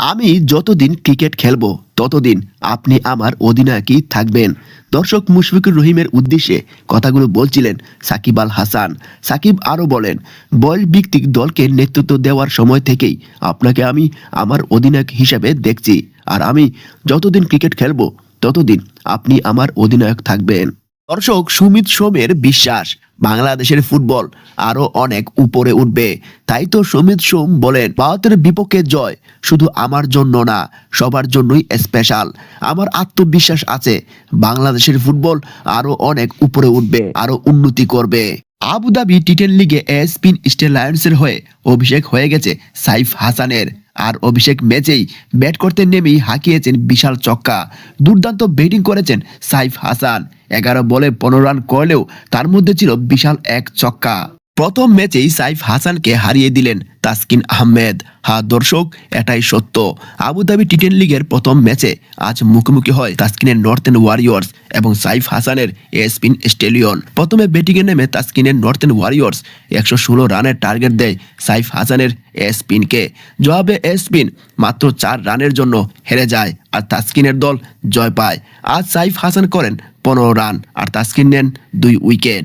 আমি যতদিন ক্রিকেট খেলব, ততদিন আপনি আমার অধিনায়কই থাকবেন। দর্শক মুশফিকুর রহিমের উদ্দেশ্যে কথাগুলো বলছিলেন সাকিব আল হাসান। সাকিব আরও বলেন বয়স ভিত্তিক দলকে নেতৃত্ব দেওয়ার সময় থেকেই আপনাকে আমি আমার অধিনায়ক হিসেবে দেখছি। আর আমি যতদিন ক্রিকেট খেলব, ততদিন আপনি আমার অধিনায়ক থাকবেন। দর্শক, সুমিত সোমের বিশ্বাস, বাংলাদেশের ফুটবল আরও অনেক উপরে উঠবে। তাই তো সুমিত সোম বলেন, ভারতের বিপক্ষে জয় শুধু আমার জন্য না, সবার জন্যই স্পেশাল আমার আত্মবিশ্বাস আছে, বাংলাদেশের ফুটবল আরও অনেক উপরে উঠবে, আরও উন্নতি করবে। আবুধাবি টি টেন লিগে এসপিন স্টেল লায়ন্সের হয়ে অভিষেক হয়ে গেছে সাইফ হাসানের। আর অভিষেক ম্যাচেই ব্যাট করতে নেমেই হাঁকিয়েছেন বিশাল চক্কা দুর্দান্ত ব্যাটিং করেছেন সাইফ হাসান। এগারো বলে পনেরো রান করলেও তার মধ্যে ছিল বিশাল এক চক্কা প্রথম ম্যাচেই সাইফ হাসানকে হারিয়ে দিলেন তাসকিন আহমেদ। হা দর্শক, এটাই সত্য। আবুধাবি টি টেন লিগের প্রথম ম্যাচে আজ মুখোমুখি হয় তাসকিনের নর্থেন ওয়ারিয়র্স এবং সাইফ হাসানের এসপিন স্টেলিয়ন প্রথমে ব্যাটিংয়ে নেমে তাসকিনের নর্থেন ওয়ারিয়র্স একশো ষোলো রানের টার্গেট দেয় সাইফ হাসানের এসপিনকে। জবাবে এসপিন মাত্র চার রানের জন্য হেরে যায় আর তাসকিনের দল জয় পায়। আজ সাইফ হাসান করেন পনেরো রান আর তাসকিন নেন দুই উইকেট।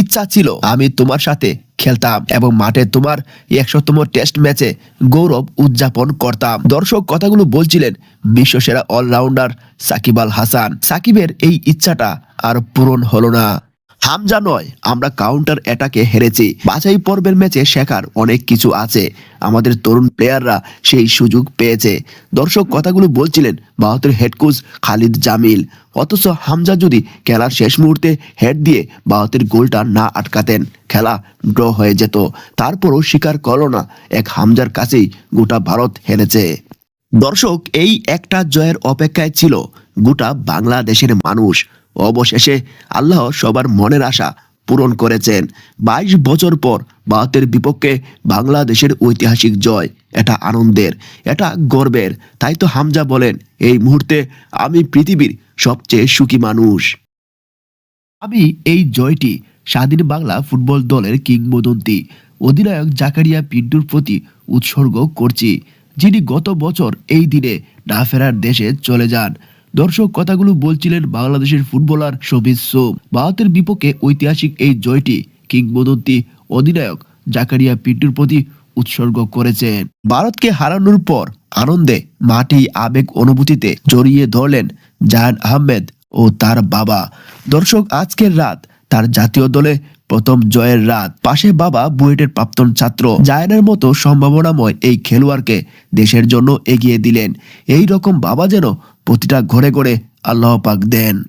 ইচ্ছা ছিল, আমি তোমার সাথে খেলতাম এবং মাঠে তোমার একশোতম টেস্ট ম্যাচে গৌরব উদযাপন করতাম। দর্শক কথাগুলো বলছিলেন বিশ্বসেরা অলরাউন্ডার সাকিব আল হাসান। সাকিবের এই ইচ্ছাটা আর পূরণ হলো না। হামজা নয়, আমরা কাউন্টার অ্যাটাকে হেরেছি। বাছাই পর্বের ম্যাচে শেখার অনেক কিছু আছে। আমাদের তরুণ প্লেয়াররা সেই সুযোগ পেয়েছে। দর্শক কথাগুলো বলছিলেন ভারতের হেড কোচ খালিদ জামিল। অথচ হামজা যদি খেলার শেষ মুহূর্তে হেড দিয়ে ভারতের গোলটা না আটকাতেন, খেলা ড্র হয়ে যেত। তারপরও স্বীকার করল না এক হামজার কাছেই গোটা ভারত হেরেছে। দর্শক, এই একটা জয়ের অপেক্ষায় ছিল গোটা বাংলাদেশের মানুষ। অবশেষে আল্লাহ সবার মনের আশা পূরণ করেছেন। বাইশ বছর পর ভারতের বিপক্ষে বাংলাদেশের ঐতিহাসিক জয়, এটা আনন্দের, এটা গর্বের। তাই তো হামজা বলেন, এই মুহূর্তে আমি পৃথিবীর সবচেয়ে সুখী মানুষ। আমি এই জয়টি স্বাধীন বাংলা ফুটবল দলের কিংবদন্তি, অধিনায়ক জাকারিয়া পিন্টুর প্রতি উৎসর্গ করছি, যিনি গত বছর এই দিনে না ফেরার দেশে চলে যান। দর্শক কথাগুলো বলছিলেন বাংলাদেশের ফুটবলার শোভিত সোম। ভারতের বিপক্ষে ঐতিহাসিক এই জয়টি কিংবদন্তি অধিনায়ক জাকারিয়া পিন্টুর প্রতি উৎসর্গ করেছেন। ভারতকে হারানোর পর আনন্দে মাটি আবেগ অনুভূতিতে জড়িয়ে ধরলেন জাহান আহমেদ ও তার বাবা। দর্শক, আজকের রাত তার জাতীয় দলে প্রথম জয়ের রাত। পাশে বাবা বুয়েটের প্রাক্তন ছাত্র। জায়নের মতো সম্ভাবনাময় এই খেলোয়াড়কে দেশের জন্য এগিয়ে দিলেন। এই রকম বাবা যেন প্রতিটা ঘরে ঘরে আল্লাহ পাক দেন।